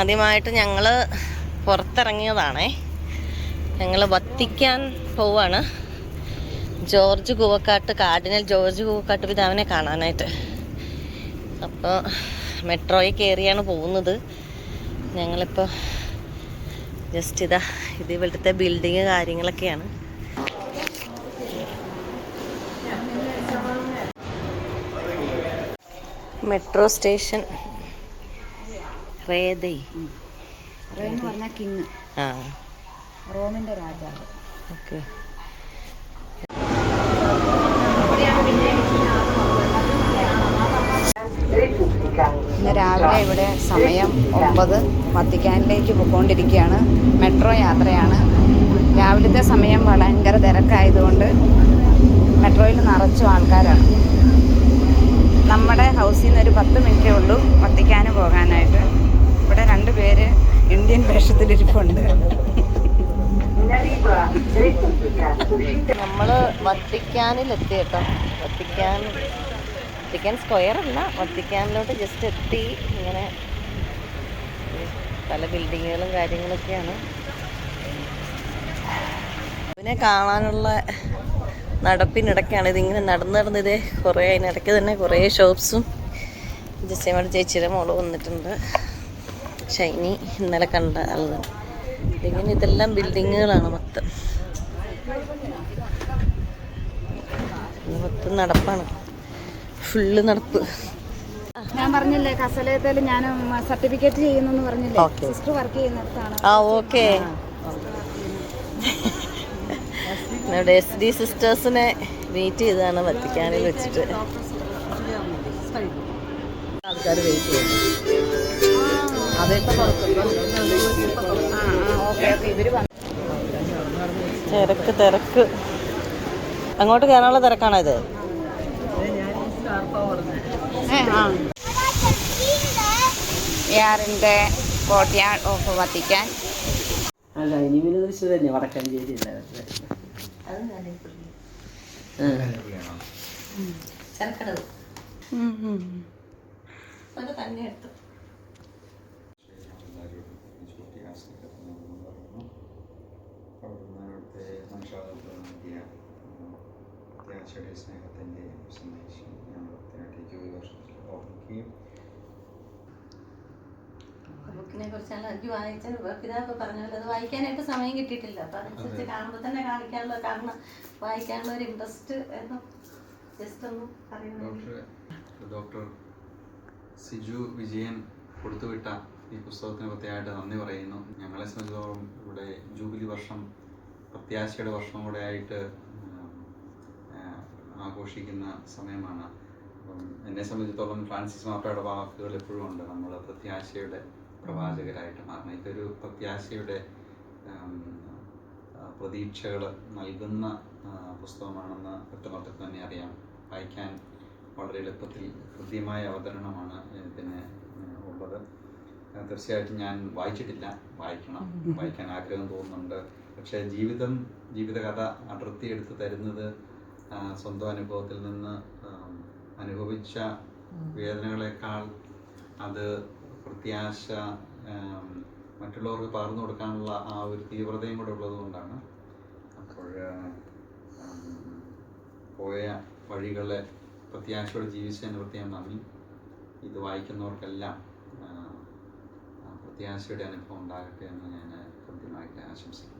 ആദ്യമായിട്ട് ഞങ്ങൾ പുറത്തിറങ്ങിയതാണേ. ഞങ്ങൾ വത്തിക്കാൻ പോവാണ്. George Koovakad cardinal George Koovakad പിതാവിനെ കാണാനായിട്ട്. അപ്പോൾ മെട്രോയിൽ കയറിയാണ് പോകുന്നത്. ഞങ്ങളിപ്പോൾ ജസ്റ്റ് ഇതാ ഇത് ഇവിടുത്തെ ബിൽഡിങ് കാര്യങ്ങളൊക്കെയാണ്. Metro station king. ആ. റോമിന്റെ രാജാവ്. ഓക്കെ. ഇന്ന് രാവിലെ ഇവിടെ സമയം ഒമ്പത് വത്തിക്കാനിലേക്ക് പോയിക്കൊണ്ടിരിക്കുകയാണ്. മെട്രോ യാത്രയാണ്. രാവിലത്തെ സമയം ഭയങ്കര തിരക്കായതുകൊണ്ട് മെട്രോയിൽ നിറച്ചു ആൾക്കാരാണ്. നമ്മുടെ ഹൗസിൽ നിന്ന് ഒരു പത്ത് മിനിറ്റേ ഉള്ളൂ വത്തിക്കാന് പോകാനായിട്ട്. ഇവിടെ രണ്ട് പേര് ഇന്ത്യൻ വേഷത്തിലിരിപ്പുണ്ട്. നമ്മൾ വത്തിക്കാനിലെത്തി കേട്ടോ. വത്തിക്കാൻ വത്തിക്കാൻ സ്ക്വയർ അല്ല. വത്തിക്കാനിലോട്ട് ജസ്റ്റ് എത്തി. ഇങ്ങനെ പല ബിൽഡിങ്ങുകളും കാര്യങ്ങളൊക്കെയാണ്. അതിനെ കാണാനുള്ള നടപ്പിനിടയ്ക്കാണ് ഇതിങ്ങനെ നടന്നു നടന്ന് ഇതേ കുറേ അതിനിടയ്ക്ക് തന്നെ കുറേ ഷോപ്സും ജസ്റ്റ് ചേച്ചിയുടെ മോൾ വന്നിട്ടുണ്ട്. ഷൈനി ഇന്നലെ കണ്ട ആൾ ഇങ്ങനെ ഇതിങ്ങനെ ഇതെല്ലാം ബിൽഡിങ്ങുകളാണ് മൊത്തം. മൊത്തം നടപ്പാണ്. ഫുള്ള് നടപ്പ്. ഞാൻ പറഞ്ഞില്ലേ കസലയത്തിൽ ഞാൻ സർട്ടിഫിക്കറ്റ് ചെയ്യുന്നു പറഞ്ഞില്ലേ. സിസ്റ്റർ വർക്ക് ചെയ്യുന്നിടത്താണ്. ആ ഓക്കെ. നമ്മുടെ എസ് ഡി സിസ്റ്റേഴ്സിനെ മീറ്റ് ചെയ്താണ് വത്തിക്കാനിൽ വെച്ചിട്ട്. ആൾക്കാർ വെയിറ്റ് ചെയ്യുന്നു. വന്ന് തിരക്ക് തിരക്ക്. അങ്ങോട്ട് കയറാനുള്ള തിരക്കാണോ ഇത്? യാറിന്റെ കോട്ടയാട് ഓഫ് വത്തിക്കാൻ. അല്ല ഇനി പിന്നെ തൃശ്ശൂർ തന്നെ വടക്കഞ്ചേരി തന്നെ എടുത്തു? പ്രത്യാശയുടെ സ്നേഹത്തിന്റെ സന്ദേശം ഞങ്ങൾ ഒത്തിരി ജോലി വർഷത്തിൽ ഓർമ്മിക്കുകയും ബുക്കിനെ കുറിച്ചാണ് അജു വായിച്ച പിതാവ് പറഞ്ഞല്ലോ അത്. വായിക്കാനായിട്ട് സമയം കിട്ടിയിട്ടില്ല അപ്പൊ അതനുസരിച്ച് കാണുമ്പോൾ തന്നെ കാണിക്കാനുള്ള കാരണം വായിക്കാനുള്ള ഒരു ഇൻട്രസ്റ്റ് എന്ന് ജസ്റ്റ് ഒന്ന് പറയുന്നത് ഡോക്ടർ സിജു വിജയൻ കൊടുത്തുവിട്ട ഈ പുസ്തകത്തിന് പ്രത്യേകമായിട്ട് നന്ദി പറയുന്നു. ഞങ്ങളെ സംബന്ധിച്ചിടത്തോളം ഇവിടെ ജൂബിലി വർഷം പ്രത്യാശയുടെ വർഷം കൂടെ ആയിട്ട് ആഘോഷിക്കുന്ന സമയമാണ്. അപ്പം എന്നെ സംബന്ധിച്ചിടത്തോളം ഫ്രാൻസിസ് മാപ്പയുടെ വാക്കുകൾ എപ്പോഴും ഉണ്ട്. നമ്മൾ പ്രത്യാശയുടെ പ്രവാചകരായിട്ട് മാറണം. ഇതൊരു പ്രത്യാശയുടെ പ്രതീക്ഷകൾ നൽകുന്ന പുസ്തകമാണെന്ന് ഒറ്റനോട്ടത്തിൽ തന്നെ അറിയാം. വായിക്കാൻ വളരെ എളുപ്പത്തിൽ കൃത്യമായ അവതരണമാണ് ഇതിന് ഉള്ളത്. തീർച്ചയായിട്ടും ഞാൻ വായിച്ചിട്ടില്ല. വായിക്കണം. വായിക്കാൻ ആഗ്രഹം തോന്നുന്നുണ്ട്. പക്ഷേ ജീവിതം ജീവിതകഥ അടർത്തിയെടുത്ത് തരുന്നത് സ്വന്തം അനുഭവത്തിൽ നിന്ന് അനുഭവിച്ച വേദനകളെക്കാൾ അത് പ്രത്യാശ മറ്റുള്ളവർക്ക് പകർന്നു കൊടുക്കാനുള്ള ആ ഒരു തീവ്രതയും കൂടെ ഉള്ളത് കൊണ്ടാണ്. അപ്പോൾ പോയ വഴികളെ പ്രത്യാശയോടെ ജീവിച്ചതിന് പ്രത്യേകം നന്ദി. ഇത് വായിക്കുന്നവർക്കെല്ലാം പ്രത്യാശയുടെ അനുഭവം ഉണ്ടാകട്ടെ എന്ന് ഞാൻ കൃത്യമായിട്ട് ആശംസിക്കുന്നു.